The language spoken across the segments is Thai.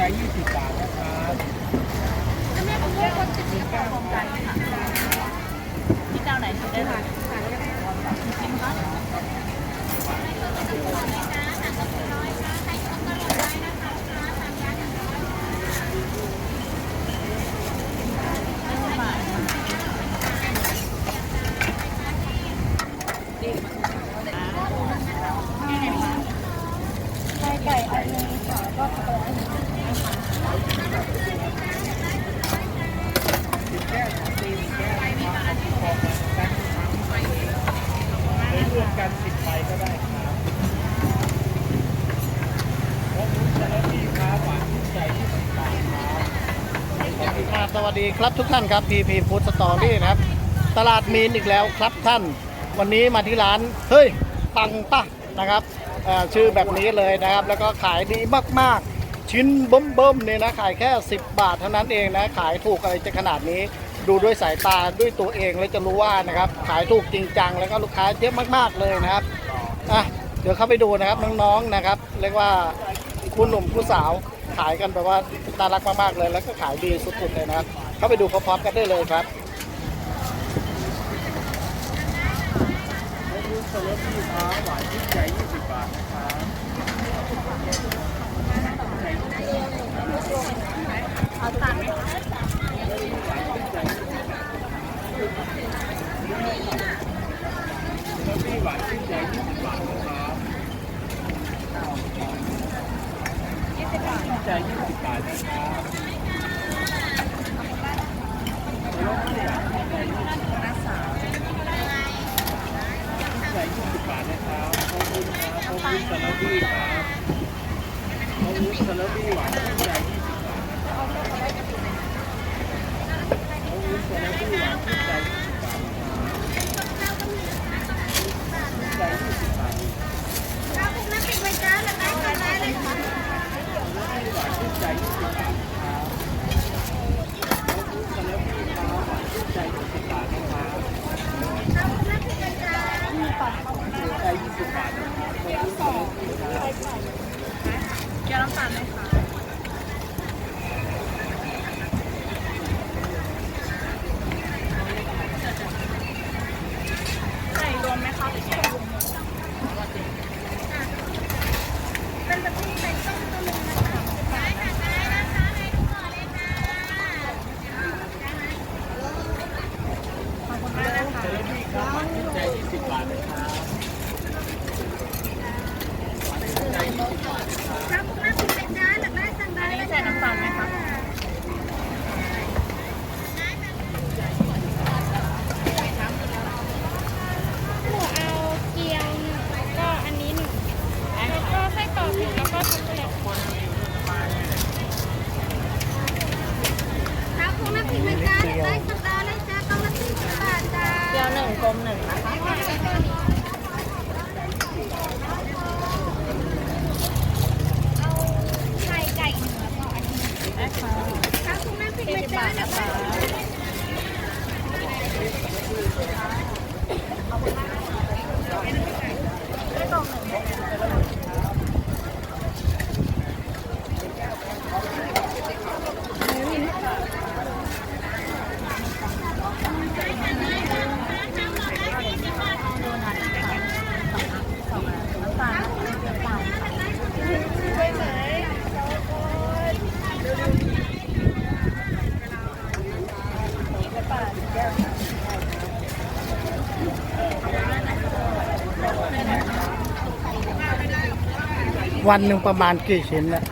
ใจ20บาทนะครับแม่ผมเลือกคนติดนี้ก็พร้อมกันค่ะที่เจ้าไหนชิมได้เลยชิมคะไก่ไก่อันนึงค่ะก็ตัวอันนึง สิบแก้วของตีนแก้วนะครับขอมาตั้งทั้งหรือรวมกัน10ใบก็ได้ครับพบมุ้งจะแล้วพี่ค้าหวานชื่นใจ20บาทครับ อ่า สวัสดีครับทุกท่านครับ PP Food Story นะครับ ตลาดมีนอีกแล้วครับท่าน วันนี้มาที่ร้าน เฮ้ย ปังปะนะครับชื่อแบบนี้เลยนะครับ แล้วก็ขายดีมากๆ ชิ้นเบิ่มๆเนี่ยนะ ขายแค่ 10 บาทเท่านั้นเองนะ ขายถูกอะไรจะขนาดนี้ ดูด้วยสายตาด้วยตัวเองแล้วจะรู้ว่านะครับ ขายถูกจริงจังแล้วก็ลูกค้าเยอะมากๆเลยนะครับอะเดี๋ยวเข้าไปดูนะครับน้องๆนะครับ เรียกว่าคุณหนุ่มคุณสาว ขายกันแบบว่าน่ารักมากๆเลย แล้วก็ขายดีสุดๆเลยนะครับเข้าไปดูพร้อมๆกันได้เลยครับพบมุ้งจะแล้วพี่ค้าหวานที่ใหญ่บาทนะครับ เอาทานไหมคะ แล้วพี่หวานชื่นใจ20บาทนะครับ ยี่สิบบาท ชื่นใจ20บาทนะครับแล้วพี่หวานชื่นใจ20 นักสาว ใส่20บาทนะครับขอบคุณครับขอบคุณสารพีครับขอบคุณสารพีหวานชื่นใจ20บาทนะครับขอบคุณสารพีหวานชื่นใจ20บาทนะครับใจ20บาทข้าวคลุกน้ำพริกไว้จ้าแล้วได้กันได้เลยค่ะหวานชื่นใจ20บาทนะครับ วันหนึ่งประมาณกี่ชิ้นนะ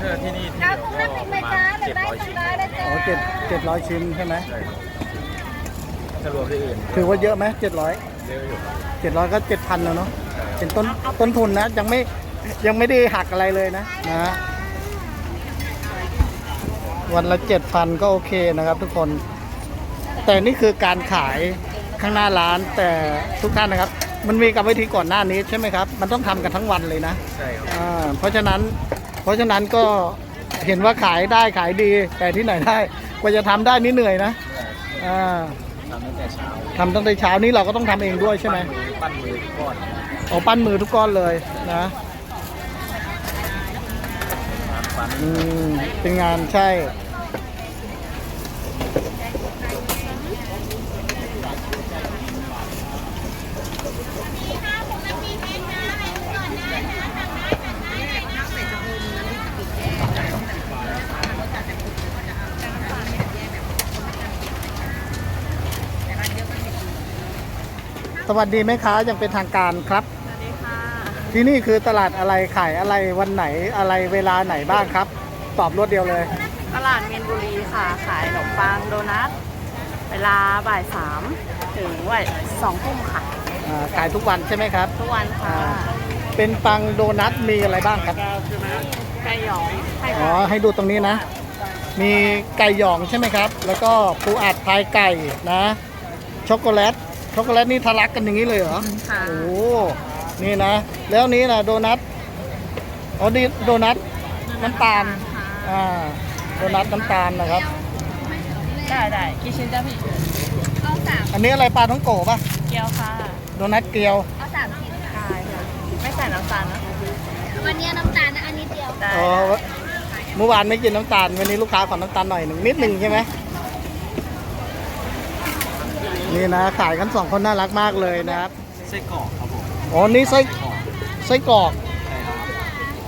เออที่นี่ที่ข้าวคลุกน้ำพริกไว้จ้าหรือได้สั่งได้เลยจ้าอ๋อเจ็ดเจ็ดร้อยชิ้นใช่ไหมถ้ารวมที่อื่นถือว่าเยอะไหมเจ็ดร้อยเยอะอยู่เจ็ดร้อยก็เจ็ดพันแล้วเนาะเป็นต้นต้นทุนนะ ยังไม่ยังไม่ได้หักอะไรเลยนะนะฮะวันละเจ็ดพันก็โอเคนะครับทุกคน แต่นี่คือการขายข้างหน้าร้านแต่ทุกท่านนะครับ มันมีกรรมวิธีก่อนหน้านี้ใช่ไหมครับ มันต้องทำกันทั้งวันเลยนะใช่ครับอ่าเพราะฉะนั้น เพราะฉะนั้นก็เห็นว่าขายได้ขายดี แต่ที่ไหนได้ กว่าจะทำได้นี่เหนื่อยนะอ่าทำตั้งแต่เช้าทำตั้งแต่เช้านี้เราก็ต้องทำเองด้วยใช่ไหม ปั้นมือทุกก้อนเอาปั้นมือทุกก้อนเลยนะปั้นอืมเป็นงานใช่ สวัสดีแม่ค้ายังเป็นทางการครับ สวัสดีค่ะ ที่นี่คือตลาดอะไรขายอะไรวันไหนอะไรเวลาไหนบ้างครับ ตอบรวดเดียวเลย ตลาดเมียนบุรีค่ะ ขายขนมปังโดนัท เวลาบ่ายสามถึงว่าสองทุ่มค่ะอ่าขายทุกวันใช่ไหมครับ ทุกวันค่ะอ่า เป็นปังโดนัทมีอะไรบ้างครับ ไก่หยองไข่อ๋อไก่ให้ดูตรงนี้นะ มีไก่หยองใช่ไหมครับ แล้วก็ปูอัดพายไก่นะ ช็อกโกแลต ช็อกโกแลตนี่ทะลักกันอย่างนี้เลยเหรอค่ะโอ้นี่นะ แล้วนี้นะโดนัทอ๋อดีโดนัทน้ำตาลอ่าโดนัทน้ำตาลนะครับ ได้ได้กี่ชิ้นจ้าพี่เอาสามอันนี้อะไรปลาท้องโกะป่ะเกี๊ยวค่ะโดนัทเกลียวเอาสามชิ้นได้ค่ะไม่ใส่น้ำตาลนะวันนี้น้ำตาลนะอันนี้เดียวได้อ๋อเมื่อวานไม่กินน้ำตาลวันนี้ลูกค้าขอน้ำตาลหน่อยหนึ่งนิดหนึ่งใช่ไหม นี่นะขายกันสองคนน่ารักมากเลยนะครับไส้กรอกครับผมอ๋อนี่ไส้กรอกไส้กรอก ใช่ครับ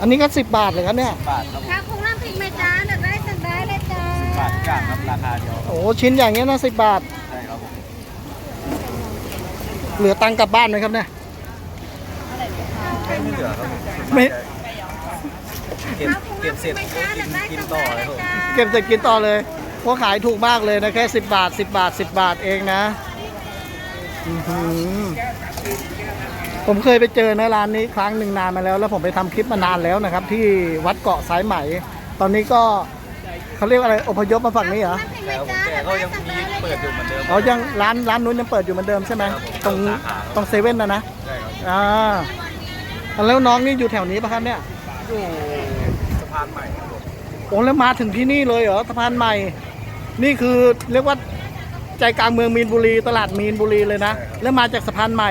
อันนี้ก็สิบบาทเลยครับเนี่ยบาทครับผมถ้าคงน้ำพริกไหมจ้าเดี๋ยวได้สั่งได้เลยจ้าบาทกลางครับราคาเดียวครับโอ้ชิ้นอย่างเงี้ยนะสิบบาท ใช่ครับผมเหลือตังค์กลับบ้านไหมครับเนี่ยไม่เหลือครับผมไม่เก็บเก็บเสร็จก็กินกินต่อเลยครับผม เก็บเสร็จกินต่อเลยเพราะขายถูกมากเลยนะแค่สิบบาทสิบบาทสิบบาทเองนะอื้อหือ ผมเคยไปเจอนะร้านนี้ครั้งหนึ่งนานมาแล้ว แล้วผมไปทำคลิปมานานแล้วนะครับ ที่วัดเกาะสายไหม ตอนนี้ก็เขาเรียกอะไรอพยพมาฝั่งนี้เหรอแต่ผมแต่ก็ยังมีเปิดอยู่เหมือนเดิมอ๋อยังร้านร้านนู้นยังเปิดอยู่เหมือนเดิมใช่ไหมครับผมตรงสาขาตรงเซเว่นนะนะใช่ครับอ่าแล้วน้องนี่อยู่แถวนี้ปะครับเนี่ยอยู่สะพานใหม่ครับผมโอ้แล้วมาถึงที่นี่เลยเหรอสะพานใหม่ นี่คือเรียกว่า ใจกลางเมืองมีนบุรี ตลาดมีนบุรีเลยนะ แล้วมาจากสะพานใหม่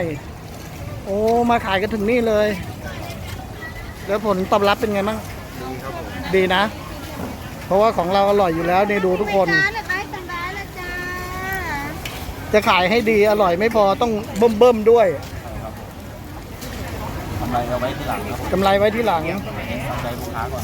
โอ้ มาขายกันถึงนี่เลย แล้วผลตอบรับเป็นไงบ้าง ดีครับผมดีนะ เพราะว่าของเราอร่อยอยู่แล้วนี่ดูทุกคนจ้าเดี๋ยวได้สั่งได้เลยจ้าจะขายให้ดีอร่อยไม่พอต้องเบิ่มเบิ่มๆด้วยทำไรเอาไว้ทีหลังครับผมกำไรไว้ที่หลัง ทำใจลูกค้าก่อน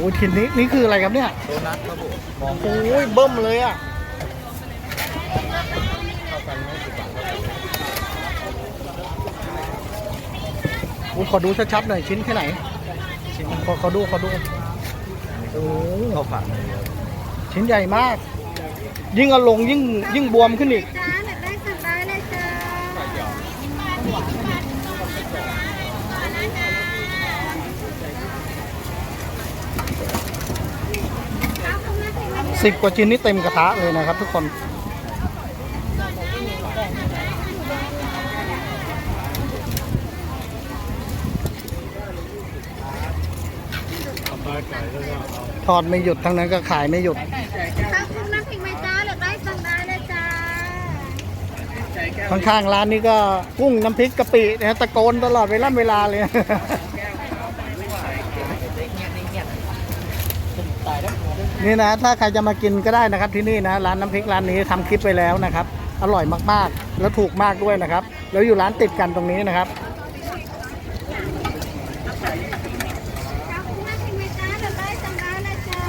อ้โหทีนี้นี่คืออะไรครับเนี่ยโดนัทครับผมมองโอ้ยเบิ่มเลยอะเข้ากันไม่สิบบาทครับผมโอ้ยขอดูชัดๆหน่อยชิ้นแค่ไหน ชิ้นขอขอดูขอดูโอ้เข้าฝันเลยครับชิ้นใหญ่มาก ยิ่งเอาลงยิ่งยิ่งบวมขึ้นอีก จ้าเดี๋ยวได้สั่งได้เลยจ้าถ้าคงน้ำพริกไหมจ้า สิบกว่าชิ้นนี่เต็มกระทะเลยนะครับทุกคนทอดไม่หยุดทั้งนั้นก็ขายไม่หยุดถ้าคงน้ำพริกไหมจ้าเดี๋ยวได้สั่งได้เลยจ้าข้างๆร้านนี้ก็กุ้งน้ำพริกกะปินะฮะตะโกนตลอดเวลาเวลาเลย นี่นะ ถ้าใครจะมากินก็ได้นะครับที่นี่นะ ร้านน้ำพริกร้านนี้ทำคลิปไปแล้วนะครับ อร่อยมากๆ แล้วถูกมากด้วยนะครับ แล้วอยู่ร้านติดกันตรงนี้นะครับ ถ้าคงน้ำพริกไหมจ้าเดี๋ยวได้สั่งได้เลยจ้า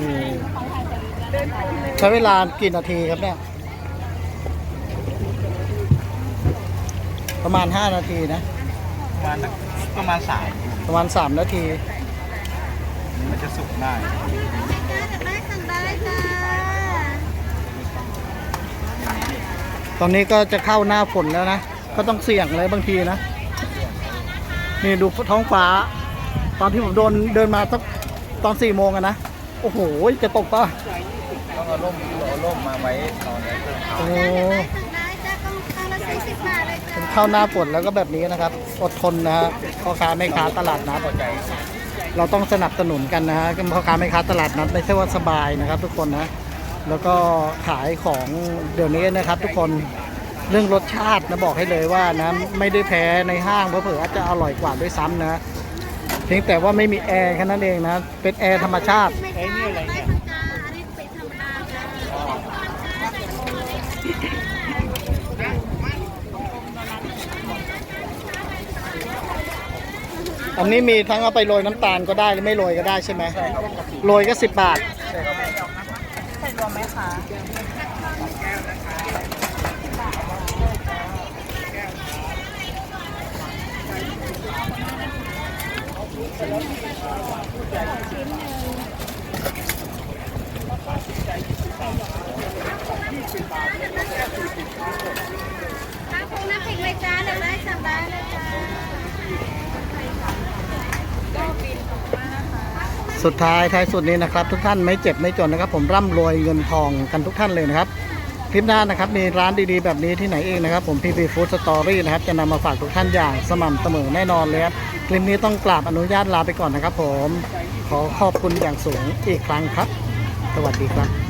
นี่ ใช้เวลากี่นาทีครับเนี่ย ประมาณ5นาทีนะ ประมาณสักประมาณสามประมาณ3นาที มันจะสุกได้ได้สั่งได้จ้าตอนนี้ก็จะเข้าหน้าฝนแล้วนะ ก็ต้องเสี่ยงเลยบางทีนะ นี่ดูท้องฟ้า ตอนที่ผมโดนเดินมาสักตอน4โมงอะนะ โอ้โห จะตกป่ะต้อง เอาร่มเอาร่มมาไว้ตอนนี้เพิ่งเขาโอ้สั่งได้จ้ากล่องกล่องละสี่สิบบาทเลยจ้าถึงเข้าหน้าฝนแล้วก็แบบนี้นะครับ อดทนนะฮะพ่อค้าแม่ค้าตลาดนัดพอใจเราต้องสนับสนุนกันนะฮะพ่อค้าแม่ค้าตลาดนัดไม่ใช่ว่าสบายนะครับ ทุกคนนะ แล้วก็ขายของเดี๋ยวนี้นะครับ ทุกคนเรื่องรสชาตินะบอกให้เลยว่านะไม่ได้แพ้ในห้างเพราะเผื่อๆอาจจะอร่อยกว่าด้วยซ้ำนะเพียงแต่ว่าไม่มีแอร์แค่นั้นเองนะเป็นแอร์ธรรมชาติ ไอ้นี่อะไรเนี่ย จ้าอันนี้เป็นธรรมดาจ้า อันนี้มีทั้งเอาไปโรยน้ำตาลก็ได้หรือไม่โรยก็ได้ใช่ไหมโรยก็สิบบาทใส่รวมไหมคะข้าวคงน้ำพริกเลยจ้าเดี๋ยวได้สั่งได้เลยจ้า สุดท้ายท้ายสุดนี้นะครับ ทุกท่านไม่เจ็บไม่จนนะครับ ผมร่ำรวยเงินทองกันทุกท่านเลยนะครับคลิปหน้านะครับมีร้านดีๆแบบนี้ที่ไหนเองนะครับ ผม PP Food Story นะครับ จะนำมาฝากทุกท่านอย่างสม่ำเสมอแน่นอนเลยครับ คลิปนี้ต้องกราบอนุญาตลาไปก่อนนะครับผม ขอขอบคุณอย่างสูงอีกครั้งครับ สวัสดีครับ